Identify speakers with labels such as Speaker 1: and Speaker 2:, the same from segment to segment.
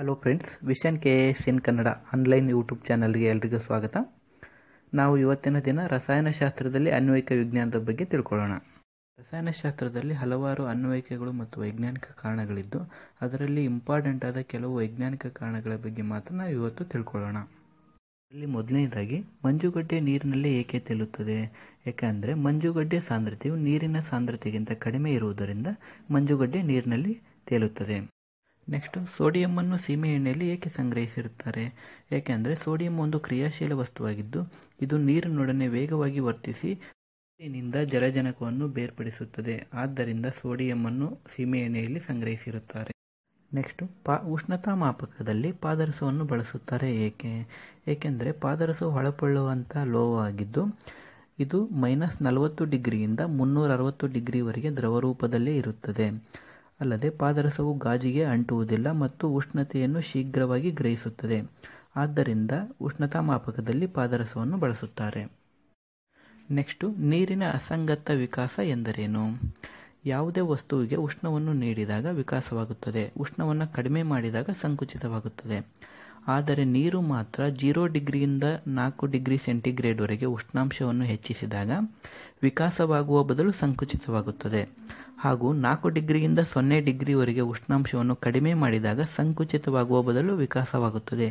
Speaker 1: Hello friends vision K S in Kannada online YouTube ಚಾನಲ್ಗೆ ಎಲ್ರಿಗೂ ಸ್ವಾಗತ. ನಾವು ಇವತ್ತಿನ ದಿನ ರಸಾಯನಶಾಸ್ತ್ರದಲ್ಲಿ ಅನ್ವಯಿಕ ವಿಜ್ಞಾನದ ಬಗ್ಗೆ ತಿಳ್ಕೊಳ್ಳೋಣ. ರಸಾಯನಶಾಸ್ತ್ರದಲ್ಲಿ ಹಲವಾರು ಅನ್ವಯಿಕೆಗಳು ಮತ್ತು ವೈಜ್ಞಾನಿಕ ಕಾರಣಗಳಿದ್ದು, ಅದರಲ್ಲಿ ಇಂಪಾರ್ಟೆಂಟ್ ಆದ ಕೆಲವು ವೈಜ್ಞಾನಿಕ ಕಾರಣಗಳ ಬಗ್ಗೆ ಮಾತ್ರ ನಾವು ಇವತ್ತು ತಿಳ್ಕೊಳ್ಳೋಣ. ಇಲ್ಲಿ ಮೊದಲನೇದಾಗಿ, ಮಂಜುಗಡ್ಡೆ ನೀರಿನಲ್ಲಿ ಏಕೆ ತೇಲುತ್ತದೆ? ಯಾಕೆಂದರೆ ಮಂಜುಗಡ್ಡೆ ಸಾಂದ್ರತೆಯು ನೀರಿನ ಸಾಂದ್ರತೆಗಿಂತ ಕಡಿಮೆ ಇರುವುದರಿಂದ ಮಂಜುಗಡ್ಡೆ ನೀರಿನಲ್ಲಿ ತೇಲುತ್ತದೆ. ನೆಕ್ಸ್ಟ್ ಸೋಡಿಯಂ ಅನ್ನು ಸೀಮೆ ಎಣ್ಣೆಯಲ್ಲಿ ಏಕೆ ಸಂಗ್ರಹಿಸಿರುತ್ತಾರೆ? ಏಕೆಂದರೆ ಸೋಡಿಯಂ ಒಂದು ಕ್ರಿಯಾಶೀಲ ವಸ್ತುವಾಗಿದ್ದು, ಇದು ನೀರಿನೊಡನೆ ವೇಗವಾಗಿ ವರ್ತಿಸಿ ನೀರಿನಿಂದ ಜಲಜನಕವನ್ನು ಬೇರ್ಪಡಿಸುತ್ತದೆ. ಆದ್ದರಿಂದ ಸೋಡಿಯಂ ಅನ್ನು ಸೀಮೆ ಎಣ್ಣೆಯಲ್ಲಿ ಸಂಗ್ರಹಿಸಿರುತ್ತಾರೆ. ನೆಕ್ಸ್ಟ್ ಪಾ, ಉಷ್ಣತಾ ಮಾಪಕದಲ್ಲಿ ಪಾದರಸವನ್ನು ಬಳಸುತ್ತಾರೆ ಏಕೆ? ಏಕೆಂದರೆ ಪಾದರಸವು ಹೊಳಪೊಳ್ಳುವಂಥ ಲೋವಾಗಿದ್ದು ಇದು ಮೈನಸ್ ನಲವತ್ತು ಡಿಗ್ರಿಯಿಂದ ಮುನ್ನೂರ ಅರವತ್ತು ಡಿಗ್ರಿವರೆಗೆ ದ್ರವರೂಪದಲ್ಲೇ ಇರುತ್ತದೆ. ಅಲ್ಲದೆ ಪಾದರಸವು ಗಾಜಿಗೆ ಅಂಟುವುದಿಲ್ಲ ಮತ್ತು ಉಷ್ಣತೆಯನ್ನು ಶೀಘ್ರವಾಗಿ ಗ್ರಹಿಸುತ್ತದೆ. ಆದ್ದರಿಂದ ಉಷ್ಣತಾ ಮಾಪಕದಲ್ಲಿ ಪಾದರಸವನ್ನು ಬಳಸುತ್ತಾರೆ. ನೆಕ್ಸ್ಟು, ನೀರಿನ ಅಸಂಗತ ವಿಕಾಸ ಎಂದರೇನು? ಯಾವುದೇ ವಸ್ತುವಿಗೆ ಉಷ್ಣವನ್ನು ನೀಡಿದಾಗ ವಿಕಾಸವಾಗುತ್ತದೆ. ಉಷ್ಣವನ್ನು ಕಡಿಮೆ ಮಾಡಿದಾಗ ಸಂಕುಚಿತವಾಗುತ್ತದೆ. ಆದರೆ ನೀರು ಮಾತ್ರ ಜೀರೋ ಡಿಗ್ರಿಯಿಂದ ನಾಲ್ಕು ಡಿಗ್ರಿ ಸೆಂಟಿಗ್ರೇಡ್ವರೆಗೆ ಉಷ್ಣಾಂಶವನ್ನು ಹೆಚ್ಚಿಸಿದಾಗ ವಿಕಾಸವಾಗುವ ಬದಲು ಸಂಕುಚಿತವಾಗುತ್ತದೆ. ಹಾಗೂ ನಾಲ್ಕು ಡಿಗ್ರಿಯಿಂದ ಸೊನ್ನೆ ಡಿಗ್ರಿವರೆಗೆ ಉಷ್ಣಾಂಶವನ್ನು ಕಡಿಮೆ ಮಾಡಿದಾಗ ಸಂಕುಚಿತವಾಗುವ ಬದಲು ವಿಕಾಸವಾಗುತ್ತದೆ.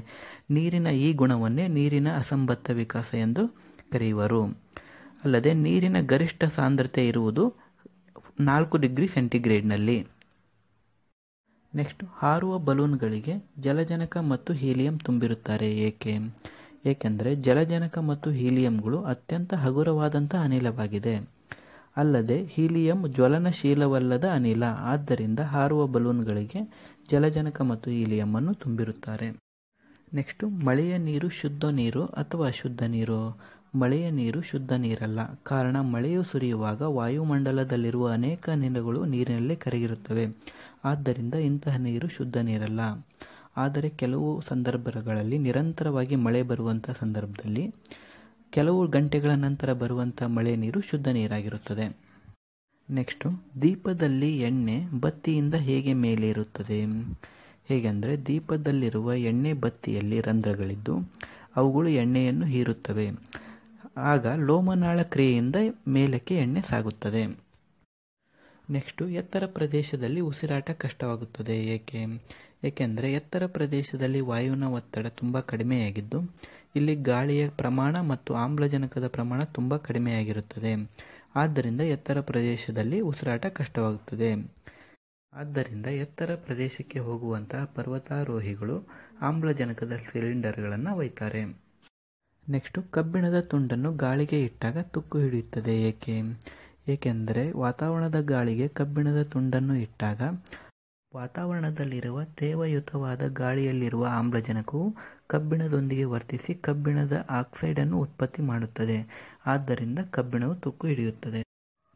Speaker 1: ನೀರಿನ ಈ ಗುಣವನ್ನೇ ನೀರಿನ ಅಸಂಬತ್ತ ವಿಕಾಸ ಎಂದು ಕರೆಯುವರು. ಅಲ್ಲದೆ ನೀರಿನ ಗರಿಷ್ಠ ಸಾಂದ್ರತೆ ಇರುವುದು ನಾಲ್ಕು ಡಿಗ್ರಿ ಸೆಂಟಿಗ್ರೇಡ್ನಲ್ಲಿ. ನೆಕ್ಸ್ಟ್, ಹಾರುವ ಬಲೂನ್ಗಳಿಗೆ ಜಲಜನಕ ಮತ್ತು ಹೀಲಿಯಂ ತುಂಬಿರುತ್ತಾರೆ. ಏಕೆ? ಏಕೆಂದರೆ ಜಲಜನಕ ಮತ್ತು ಹೀಲಿಯಂಗಳು ಅತ್ಯಂತ ಹಗುರವಾದಂಥ ಅನಿಲವಾಗಿದೆ. ಅಲ್ಲದೆ ಹೀಲಿಯಂ ಜ್ವಲನಶೀಲವಲ್ಲದ ಅನಿಲ. ಆದ್ದರಿಂದ ಹಾರುವ ಬಲೂನ್ಗಳಿಗೆ ಜಲಜನಕ ಮತ್ತು ಹೀಲಿಯಂ ಅನ್ನು ತುಂಬಿರುತ್ತಾರೆ. ನೆಕ್ಸ್ಟು, ಮಳೆಯ ನೀರು ಶುದ್ಧ ನೀರು ಅಥವಾ ಅಶುದ್ಧ ನೀರು? ಮಳೆಯ ನೀರು ಶುದ್ಧ ನೀರಲ್ಲ. ಕಾರಣ, ಮಳೆಯು ಸುರಿಯುವಾಗ ವಾಯುಮಂಡಲದಲ್ಲಿರುವ ಅನೇಕ ಅನಿಲಗಳು ನೀರಿನಲ್ಲಿ ಕರಗಿರುತ್ತವೆ. ಆದ್ದರಿಂದ ಇಂತಹ ನೀರು ಶುದ್ಧ ನೀರಲ್ಲ. ಆದರೆ ಕೆಲವು ಸಂದರ್ಭಗಳಲ್ಲಿ ನಿರಂತರವಾಗಿ ಮಳೆ ಬರುವಂಥ ಸಂದರ್ಭದಲ್ಲಿ ಕೆಲವು ಗಂಟೆಗಳ ನಂತರ ಬರುವಂಥ ಮಳೆ ನೀರು ಶುದ್ಧ ನೀರಾಗಿರುತ್ತದೆ. ನೆಕ್ಸ್ಟು ದೀಪದಲ್ಲಿ ಎಣ್ಣೆ ಬತ್ತಿಯಿಂದ ಹೇಗೆ ಮೇಲೆ ಇರುತ್ತದೆ ಹೇಗೆಂದರೆ, ದೀಪದಲ್ಲಿರುವ ಎಣ್ಣೆ ಬತ್ತಿಯಲ್ಲಿ ರಂಧ್ರಗಳಿದ್ದು, ಅವುಗಳು ಎಣ್ಣೆಯನ್ನು ಹೀರುತ್ತವೆ. ಆಗ ಲೋಮನಾಳ ಕ್ರಿಯೆಯಿಂದ ಮೇಲಕ್ಕೆ ಎಣ್ಣೆ ಸಾಗುತ್ತದೆ. ನೆಕ್ಸ್ಟು ಎತ್ತರ ಪ್ರದೇಶದಲ್ಲಿ ಉಸಿರಾಟ ಕಷ್ಟವಾಗುತ್ತದೆ. ಏಕೆ? ಏಕೆಂದರೆ, ಎತ್ತರ ಪ್ರದೇಶದಲ್ಲಿ ವಾಯುವಿನ ಒತ್ತಡ ತುಂಬ ಕಡಿಮೆಯಾಗಿದ್ದು ಇಲ್ಲಿ ಗಾಳಿಯ ಪ್ರಮಾಣ ಮತ್ತು ಆಮ್ಲಜನಕದ ಪ್ರಮಾಣ ತುಂಬ ಕಡಿಮೆಯಾಗಿರುತ್ತದೆ. ಆದ್ದರಿಂದ ಎತ್ತರ ಪ್ರದೇಶದಲ್ಲಿ ಉಸಿರಾಟ ಕಷ್ಟವಾಗುತ್ತದೆ. ಆದ್ದರಿಂದ ಎತ್ತರ ಪ್ರದೇಶಕ್ಕೆ ಹೋಗುವಂತಹ ಪರ್ವತಾರೋಹಿಗಳು ಆಮ್ಲಜನಕದ ಸಿಲಿಂಡರ್ಗಳನ್ನು ಒಯ್ತಾರೆ. ನೆಕ್ಸ್ಟು, ಕಬ್ಬಿಣದ ತುಂಡನ್ನು ಗಾಳಿಗೆ ಇಟ್ಟಾಗ ತುಕ್ಕು ಹಿಡಿಯುತ್ತದೆ. ಏಕೆ? ಏಕೆಂದರೆ ವಾತಾವರಣದ ಗಾಳಿಗೆ ಕಬ್ಬಿಣದ ತುಂಡನ್ನು ಇಟ್ಟಾಗ ವಾತಾವರಣದಲ್ಲಿರುವ ತೇವಯುತವಾದ ಗಾಳಿಯಲ್ಲಿರುವ ಆಮ್ಲಜನಕವು ಕಬ್ಬಿಣದೊಂದಿಗೆ ವರ್ತಿಸಿ ಕಬ್ಬಿಣದ ಆಕ್ಸೈಡನ್ನು ಉತ್ಪತ್ತಿ ಮಾಡುತ್ತದೆ. ಆದ್ದರಿಂದ ಕಬ್ಬಿಣವು ತುಕ್ಕು ಹಿಡಿಯುತ್ತದೆ.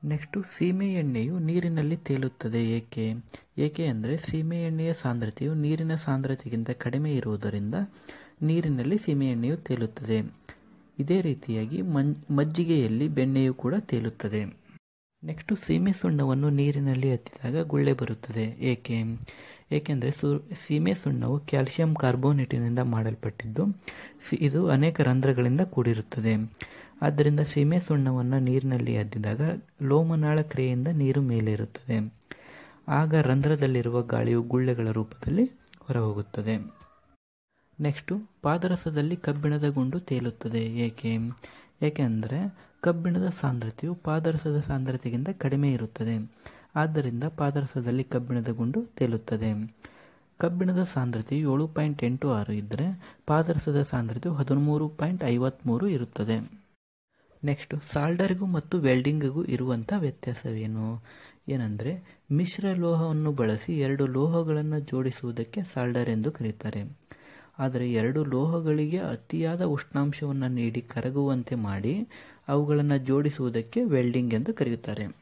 Speaker 1: ನೆಕ್ಸ್ಟು, ಸೀಮೆ ಎಣ್ಣೆಯು ನೀರಿನಲ್ಲಿ ತೇಲುತ್ತದೆ. ಏಕೆ? ಏಕೆ ಅಂದರೆ ಸೀಮೆ ಎಣ್ಣೆಯ ಸಾಂದ್ರತೆಯು ನೀರಿನ ಸಾಂದ್ರತೆಗಿಂತ ಕಡಿಮೆ ಇರುವುದರಿಂದ ನೀರಿನಲ್ಲಿ ಸೀಮೆ ಎಣ್ಣೆಯು ತೇಲುತ್ತದೆ. ಇದೇ ರೀತಿಯಾಗಿ ಮಜ್ಜಿಗೆಯಲ್ಲಿ ಬೆಣ್ಣೆಯು ಕೂಡ ತೇಲುತ್ತದೆ. ನೆಕ್ಸ್ಟು ಸೀಮೆ ಸುಣ್ಣವನ್ನು ನೀರಿನಲ್ಲಿ ಎತ್ತಿದಾಗ ಗುಳ್ಳೆ ಬರುತ್ತದೆ. ಏಕೆ? ಏಕೆಂದರೆ ಸು, ಸೀಮೆ ಸುಣ್ಣವು ಕ್ಯಾಲ್ಸಿಯಂ ಕಾರ್ಬೋನೇಟಿನಿಂದ ಮಾಡಲ್ಪಟ್ಟಿದ್ದು, ಸಿ, ಇದು ಅನೇಕ ರಂಧ್ರಗಳಿಂದ ಕೂಡಿರುತ್ತದೆ. ಆದ್ದರಿಂದ ಸೀಮೆ ಸುಣ್ಣವನ್ನು ನೀರಿನಲ್ಲಿ ಅದ್ದಿದಾಗ ಲೋಮನಾಳ ಕ್ರಿಯೆಯಿಂದ ನೀರು ಮೇಲಿರುತ್ತದೆ. ಆಗ ರಂಧ್ರದಲ್ಲಿರುವ ಗಾಳಿಯು ಗುಳ್ಳೆಗಳ ರೂಪದಲ್ಲಿ ಹೊರಹೋಗುತ್ತದೆ. ನೆಕ್ಸ್ಟು ಪಾದರಸದಲ್ಲಿ ಕಬ್ಬಿಣದ ಗುಂಡು ತೇಲುತ್ತದೆ. ಏಕೆ? ಏಕೆಂದರೆ ಕಬ್ಬಿಣದ ಸಾಂದ್ರತೆಯು ಪಾದರಸದ ಸಾಂದ್ರತೆಗಿಂತ ಕಡಿಮೆ ಇರುತ್ತದೆ. ಆದ್ದರಿಂದ ಪಾದರಸದಲ್ಲಿ ಕಬ್ಬಿಣದ ಗುಂಡು ತೇಲುತ್ತದೆ. ಕಬ್ಬಿಣದ ಸಾಂದ್ರತೆಯು ಏಳು ಪಾಯಿಂಟ್ ಎಂಟು ಆರು ಇದ್ದರೆ ಪಾದರಸದ ಸಾಂದ್ರತೆಯು ಹದಿಮೂರು ಪಾಯಿಂಟ್ ಐವತ್ತ್ಮೂರು ಇರುತ್ತದೆ. ನೆಕ್ಸ್ಟು, ಸಾಲ್ಡರ್ಗೂ ಮತ್ತು ವೆಲ್ಡಿಂಗಿಗೂ ಇರುವಂಥ ವ್ಯತ್ಯಾಸವೇನು? ಏನಂದರೆ, ಮಿಶ್ರ ಲೋಹವನ್ನು ಬಳಸಿ ಎರಡು ಲೋಹಗಳನ್ನು ಜೋಡಿಸುವುದಕ್ಕೆ ಸಾಲ್ಡರ್ ಎಂದು ಕರೆಯುತ್ತಾರೆ ಆದರೆ ಎರಡು ಲೋಹಗಳಿಗೆ ಅತಿಯಾದ ಉಷ್ಣಾಂಶವನ್ನು ನೀಡಿ ಕರಗುವಂತೆ ಮಾಡಿ ಅವುಗಳನ್ನು ಜೋಡಿಸುವುದಕ್ಕೆ ವೆಲ್ಡಿಂಗ್ ಎಂದು ಕರೆಯುತ್ತಾರೆ.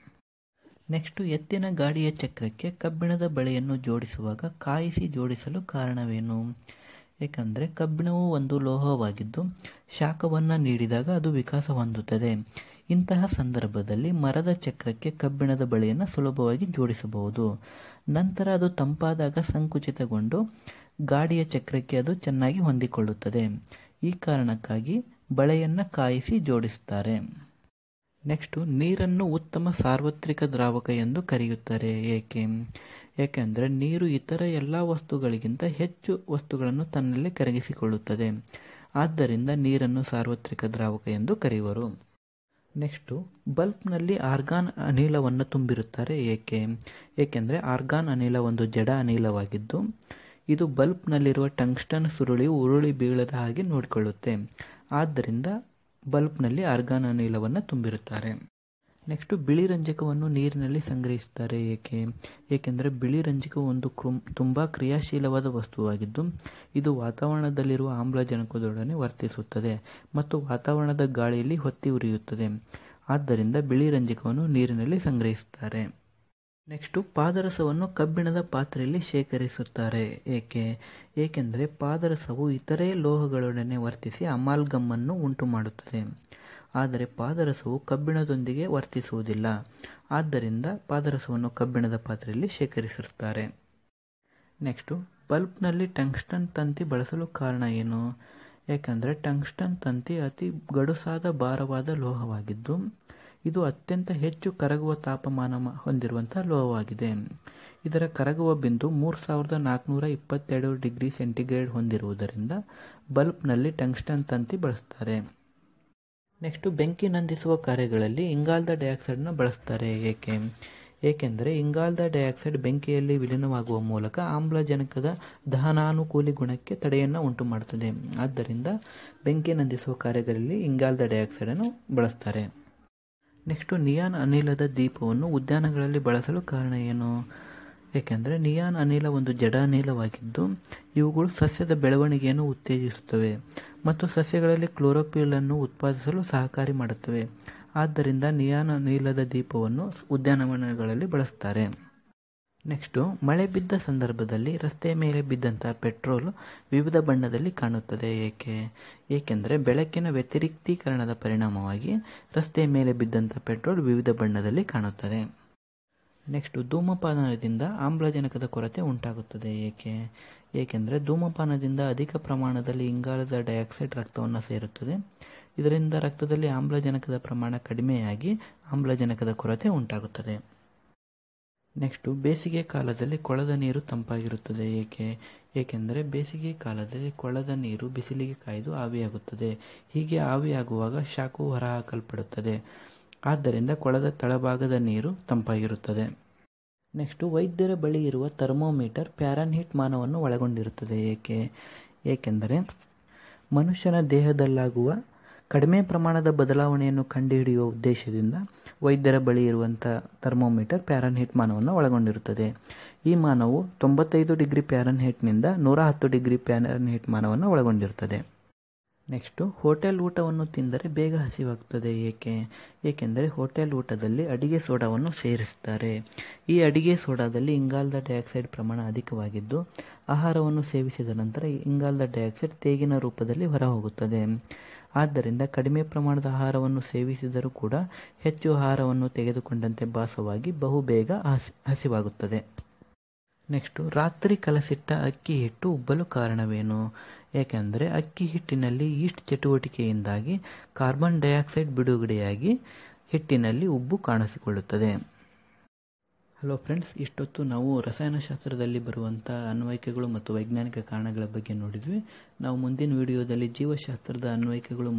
Speaker 1: ನೆಕ್ಸ್ಟು ಎತ್ತಿನ ಗಾಡಿಯ ಚಕ್ರಕ್ಕೆ ಕಬ್ಬಿಣದ ಬಳೆಯನ್ನು ಜೋಡಿಸುವಾಗ ಕಾಯಿಸಿ ಜೋಡಿಸಲು ಕಾರಣವೇನು? ಏಕೆಂದರೆ ಕಬ್ಬಿಣವು ಒಂದು ಲೋಹವಾಗಿದ್ದು ಶಾಖವನ್ನು ನೀಡಿದಾಗ ಅದು ವಿಕಾಸ ಹೊಂದುತ್ತದೆ. ಇಂತಹ ಸಂದರ್ಭದಲ್ಲಿ ಮರದ ಚಕ್ರಕ್ಕೆ ಕಬ್ಬಿಣದ ಬಳೆಯನ್ನು ಸುಲಭವಾಗಿ ಜೋಡಿಸಬಹುದು. ನಂತರ ಅದು ತಂಪಾದಾಗ ಸಂಕುಚಿತಗೊಂಡು ಗಾಡಿಯ ಚಕ್ರಕ್ಕೆ ಅದು ಚೆನ್ನಾಗಿ ಹೊಂದಿಕೊಳ್ಳುತ್ತದೆ. ಈ ಕಾರಣಕ್ಕಾಗಿ ಬಳೆಯನ್ನು ಕಾಯಿಸಿ ಜೋಡಿಸುತ್ತಾರೆ. ನೆಕ್ಸ್ಟು, ನೀರನ್ನು ಉತ್ತಮ ಸಾರ್ವತ್ರಿಕ ದ್ರಾವಕ ಎಂದು ಕರೆಯುತ್ತಾರೆ. ಏಕೆ? ಏಕೆಂದರೆ ನೀರು ಇತರ ಎಲ್ಲ ವಸ್ತುಗಳಿಗಿಂತ ಹೆಚ್ಚು ವಸ್ತುಗಳನ್ನು ತನ್ನಲ್ಲಿ ಕರಗಿಸಿಕೊಳ್ಳುತ್ತದೆ. ಆದ್ದರಿಂದ ನೀರನ್ನು ಸಾರ್ವತ್ರಿಕ ದ್ರಾವಕ ಎಂದು ಕರೆಯುವರು. ನೆಕ್ಸ್ಟು, ಬಲ್ಬ್ನಲ್ಲಿ ಆರ್ಗಾನ್ ಅನಿಲವನ್ನು ತುಂಬಿರುತ್ತಾರೆ. ಏಕೆ? ಏಕೆಂದರೆ ಆರ್ಗಾನ್ ಅನಿಲ ಒಂದು ಜಡ ಅನಿಲವಾಗಿದ್ದು ಇದು ಬಲ್ಬ್ನಲ್ಲಿರುವ ಟಂಗ್ಸ್ಟನ್ ಸುರುಳಿಯು ಉರುಳಿ ಬೀಳದ ಹಾಗೆ ನೋಡಿಕೊಳ್ಳುತ್ತೆ. ಆದ್ದರಿಂದ ಬಲ್ಬ್ನಲ್ಲಿ ಆರ್ಗಾನ್ ಅನಿಲವನ್ನು ತುಂಬಿರುತ್ತಾರೆ. ನೆಕ್ಸ್ಟು ಬಿಳಿ ರಂಜಕವನ್ನು ನೀರಿನಲ್ಲಿ ಸಂಗ್ರಹಿಸುತ್ತಾರೆ. ಏಕೆ? ಏಕೆಂದರೆ ಬಿಳಿ ರಂಜಕ ಒಂದು ಕ್ರಮ್, ತುಂಬ ಕ್ರಿಯಾಶೀಲವಾದ ವಸ್ತುವಾಗಿದ್ದು, ಇದು ವಾತಾವರಣದಲ್ಲಿರುವ ಆಮ್ಲಜನಕದೊಡನೆ ವರ್ತಿಸುತ್ತದೆ ಮತ್ತು ವಾತಾವರಣದ ಗಾಳಿಯಲ್ಲಿ ಹೊತ್ತಿ ಉರಿಯುತ್ತದೆ. ಆದ್ದರಿಂದ ಬಿಳಿ ರಂಜಕವನ್ನು ನೀರಿನಲ್ಲಿ ಸಂಗ್ರಹಿಸುತ್ತಾರೆ. ನೆಕ್ಸ್ಟು ಪಾದರಸವನ್ನು ಕಬ್ಬಿಣದ ಪಾತ್ರೆಯಲ್ಲಿ ಶೇಖರಿಸುತ್ತಾರೆ. ಏಕೆ? ಏಕೆಂದರೆ ಪಾದರಸವು ಇತರೆ ಲೋಹಗಳೊಡನೆ ವರ್ತಿಸಿ ಅಮಾಲ್ಗಮ್ಮನ್ನು ಉಂಟು ಮಾಡುತ್ತದೆ ಆದರೆ ಪಾದರಸವು ಕಬ್ಬಿಣದೊಂದಿಗೆ ವರ್ತಿಸುವುದಿಲ್ಲ. ಆದ್ದರಿಂದ ಪಾದರಸವನ್ನು ಕಬ್ಬಿಣದ ಪಾತ್ರೆಯಲ್ಲಿ ಶೇಖರಿಸಿರುತ್ತಾರೆ ನೆಕ್ಸ್ಟು, ಬಲ್ಬ್ನಲ್ಲಿ ಟಂಗ್ಸ್ಟನ್ ತಂತಿ ಬಳಸಲು ಕಾರಣ ಏನು? ಯಾಕಂದರೆ ಟಂಗ್ಸ್ಟನ್ ತಂತಿ ಅತಿ ಗಡುಸಾದ ಭಾರವಾದ ಲೋಹವಾಗಿದ್ದು ಇದು ಅತ್ಯಂತ ಹೆಚ್ಚು ಕರಗುವ ತಾಪಮಾನ ಹೊಂದಿರುವಂಥ ಲೋಹವಾಗಿದೆ. ಇದರ ಕರಗುವ ಬಿಂದು ಮೂರು ಸಾವಿರದ ನಾಲ್ಕುನೂರ ಇಪ್ಪತ್ತೆರಡು ಡಿಗ್ರಿ ಸೆಂಟಿಗ್ರೇಡ್ ಹೊಂದಿರುವುದರಿಂದ ಬಲ್ಬ್ನಲ್ಲಿ ಟಂಗ್ಸ್ಟನ್ ತಂತಿ ಬಳಸ್ತಾರೆ. ನೆಕ್ಸ್ಟು ಬೆಂಕಿ ನಂದಿಸುವ ಕಾರ್ಯಗಳಲ್ಲಿ ಇಂಗಾಲದ ಡೈಆಕ್ಸೈಡ್ನ ಬಳಸ್ತಾರೆ ಏಕೆ? ಏಕೆಂದರೆ ಇಂಗಾಲದ ಡೈಆಕ್ಸೈಡ್ ಬೆಂಕಿಯಲ್ಲಿ ವಿಲೀನವಾಗುವ ಮೂಲಕ ಆಮ್ಲಜನಕದ ದಹನಾನುಕೂಲಿ ಗುಣಕ್ಕೆ ತಡೆಯನ್ನು ಉಂಟು ಮಾಡುತ್ತದೆ ಆದ್ದರಿಂದ ಬೆಂಕಿ ನಂದಿಸುವ ಕಾರ್ಯಗಳಲ್ಲಿ ಇಂಗಾಲದ ಡೈಆಕ್ಸೈಡನ್ನು ಬಳಸ್ತಾರೆ. ನೆಕ್ಸ್ಟು ನಿಯಾನ್ ಅನಿಲದ ದೀಪವನ್ನು ಉದ್ಯಾನಗಳಲ್ಲಿ ಬಳಸಲು ಕಾರಣ ಏನು? ಏಕೆಂದರೆ ನಿಯಾನ್ ಅನಿಲ ಒಂದು ಜಡ ಅನಿಲವಾಗಿದ್ದು, ಇವುಗಳು ಸಸ್ಯದ ಬೆಳವಣಿಗೆಯನ್ನು ಉತ್ತೇಜಿಸುತ್ತವೆ ಮತ್ತು ಸಸ್ಯಗಳಲ್ಲಿ ಕ್ಲೋರೋಫಿಲ್ ಅನ್ನು ಉತ್ಪಾದಿಸಲು ಸಹಕಾರಿ ಮಾಡುತ್ತವೆ. ಆದ್ದರಿಂದ ನಿಯಾನ್ ಅನಿಲದ ದೀಪವನ್ನು ಉದ್ಯಾನವನಗಳಲ್ಲಿ ಬಳಸ್ತಾರೆ. ನೆಕ್ಸ್ಟು ಮಳೆ ಬಿದ್ದ ಸಂದರ್ಭದಲ್ಲಿ ರಸ್ತೆಯ ಮೇಲೆ ಬಿದ್ದಂಥ ಪೆಟ್ರೋಲ್ ವಿವಿಧ ಬಣ್ಣದಲ್ಲಿ ಕಾಣುತ್ತದೆ. ಏಕೆ? ಏಕೆಂದರೆ ಬೆಳಕಿನ ವ್ಯತಿರಿಕ್ತೀಕರಣದ ಪರಿಣಾಮವಾಗಿ ರಸ್ತೆಯ ಮೇಲೆ ಬಿದ್ದಂಥ ಪೆಟ್ರೋಲ್ ವಿವಿಧ ಬಣ್ಣದಲ್ಲಿ ಕಾಣುತ್ತದೆ. ನೆಕ್ಸ್ಟು ಧೂಮಪಾನದಿಂದ ಆಮ್ಲಜನಕದ ಕೊರತೆ ಉಂಟಾಗುತ್ತದೆ. ಏಕೆ? ಏಕೆಂದರೆ ಧೂಮಪಾನದಿಂದ ಅಧಿಕ ಪ್ರಮಾಣದಲ್ಲಿ ಇಂಗಾಲದ ಡೈಆಕ್ಸೈಡ್ ರಕ್ತವನ್ನು ಸೇರುತ್ತದೆ. ಇದರಿಂದ ರಕ್ತದಲ್ಲಿ ಆಮ್ಲಜನಕದ ಪ್ರಮಾಣ ಕಡಿಮೆಯಾಗಿ ಆಮ್ಲಜನಕದ ಕೊರತೆ ಉಂಟಾಗುತ್ತದೆ. ನೆಕ್ಸ್ಟು ಬೇಸಿಗೆ ಕಾಲದಲ್ಲಿ ಕೊಳದ ನೀರು ತಂಪಾಗಿರುತ್ತದೆ. ಏಕೆ? ಏಕೆಂದರೆ ಬೇಸಿಗೆ ಕಾಲದಲ್ಲಿ ಕೊಳದ ನೀರು ಬಿಸಿಲಿಗೆ ಕಾಯ್ದು ಆವಿಯಾಗುತ್ತದೆ. ಹೀಗೆ ಆವಿಯಾಗುವಾಗ ಶಾಖವು ಹೊರಹಾಕಲ್ಪಡುತ್ತದೆ. ಆದ್ದರಿಂದ ಕೊಳದ ತಳಭಾಗದ ನೀರು ತಂಪಾಗಿರುತ್ತದೆ. ನೆಕ್ಸ್ಟು ವೈದ್ಯರ ಬಳಿ ಇರುವ ಥರ್ಮೋಮೀಟರ್ ಪ್ಯಾರನ್ಹೀಟ್ ಮಾನವನ್ನು ಒಳಗೊಂಡಿರುತ್ತದೆ. ಏಕೆ? ಏಕೆಂದರೆ ಮನುಷ್ಯನ ದೇಹದಲ್ಲಾಗುವ ಕಡಿಮೆ ಪ್ರಮಾಣದ ಬದಲಾವಣೆಯನ್ನು ಕಂಡುಹಿಡಿಯುವ ಉದ್ದೇಶದಿಂದ ವೈದ್ಯರ ಬಳಿ ಇರುವಂಥ ಥರ್ಮೋಮೀಟರ್ ಪ್ಯಾರನ್ಹೀಟ್ ಮಾನವನ್ನು ಒಳಗೊಂಡಿರುತ್ತದೆ. ಈ ಮಾನವು ತೊಂಬತ್ತೈದು ಡಿಗ್ರಿ ಪ್ಯಾರನ್ಹೀಟ್ನಿಂದ ನೂರ ಹತ್ತು ಡಿಗ್ರಿ ಪ್ಯಾರನ್ಹೀಟ್ ಮಾನವನ್ನು ಒಳಗೊಂಡಿರುತ್ತದೆ. ನೆಕ್ಸ್ಟು, ಹೋಟೆಲ್ ಊಟವನ್ನು ತಿಂದರೆ ಬೇಗ ಹಸಿವಾಗ್ತದೆ ಏಕೆ? ಏಕೆಂದರೆ ಹೋಟೆಲ್ ಊಟದಲ್ಲಿ ಅಡಿಗೆ ಸೋಡಾವನ್ನು ಸೇರಿಸುತ್ತಾರೆ. ಈ ಅಡಿಗೆ ಸೋಡಾದಲ್ಲಿ ಇಂಗಾಲದ ಡೈಆಕ್ಸೈಡ್ ಪ್ರಮಾಣ ಅಧಿಕವಾಗಿದ್ದು, ಆಹಾರವನ್ನು ಸೇವಿಸಿದ ನಂತರ ಇಂಗಾಲದ ಡೈಆಕ್ಸೈಡ್ ತೇಗಿನ ರೂಪದಲ್ಲಿ ಹೊರಹೋಗುತ್ತದೆ. ಆದ್ದರಿಂದ ಕಡಿಮೆ ಪ್ರಮಾಣದ ಆಹಾರವನ್ನು ಸೇವಿಸಿದರೂ ಕೂಡ ಹೆಚ್ಚು ಆಹಾರವನ್ನು ತೆಗೆದುಕೊಂಡಂತೆ ಭಾಸವಾಗಿ ಬಹುಬೇಗ ಹಸಿ, ಹಸಿವಾಗುತ್ತದೆ. ನೆಕ್ಸ್ಟು, ರಾತ್ರಿ ಕಲಸಿಟ್ಟ ಅಕ್ಕಿ ಹಿಟ್ಟು ಉಬ್ಬಲು ಕಾರಣವೇನು? ಏಕೆಂದರೆ ಅಕ್ಕಿ ಹಿಟ್ಟಿನಲ್ಲಿ ಈಸ್ಟ್ ಚಟುವಟಿಕೆಯಿಂದಾಗಿ ಕಾರ್ಬನ್ ಡೈಆಕ್ಸೈಡ್ ಬಿಡುಗಡೆಯಾಗಿ ಹಿಟ್ಟಿನಲ್ಲಿ ಉಬ್ಬು ಕಾಣಿಸಿಕೊಳ್ಳುತ್ತದೆ. ಹಲೋ ಫ್ರೆಂಡ್ಸ್ ಇಷ್ಟೊತ್ತು ನಾವು ರಸಾಯನಶಾಸ್ತ್ರದಲ್ಲಿ ಬರುವಂಥ ಅನ್ವಯಿಕೆಗಳು ಮತ್ತು ವೈಜ್ಞಾನಿಕ ಕಾರಣಗಳ ಬಗ್ಗೆ ನೋಡಿದ್ವಿ. ನಾವು ಮುಂದಿನ ವಿಡಿಯೋದಲ್ಲಿ ಜೀವಶಾಸ್ತ್ರದ ಅನ್ವಯಿಕೆಗಳು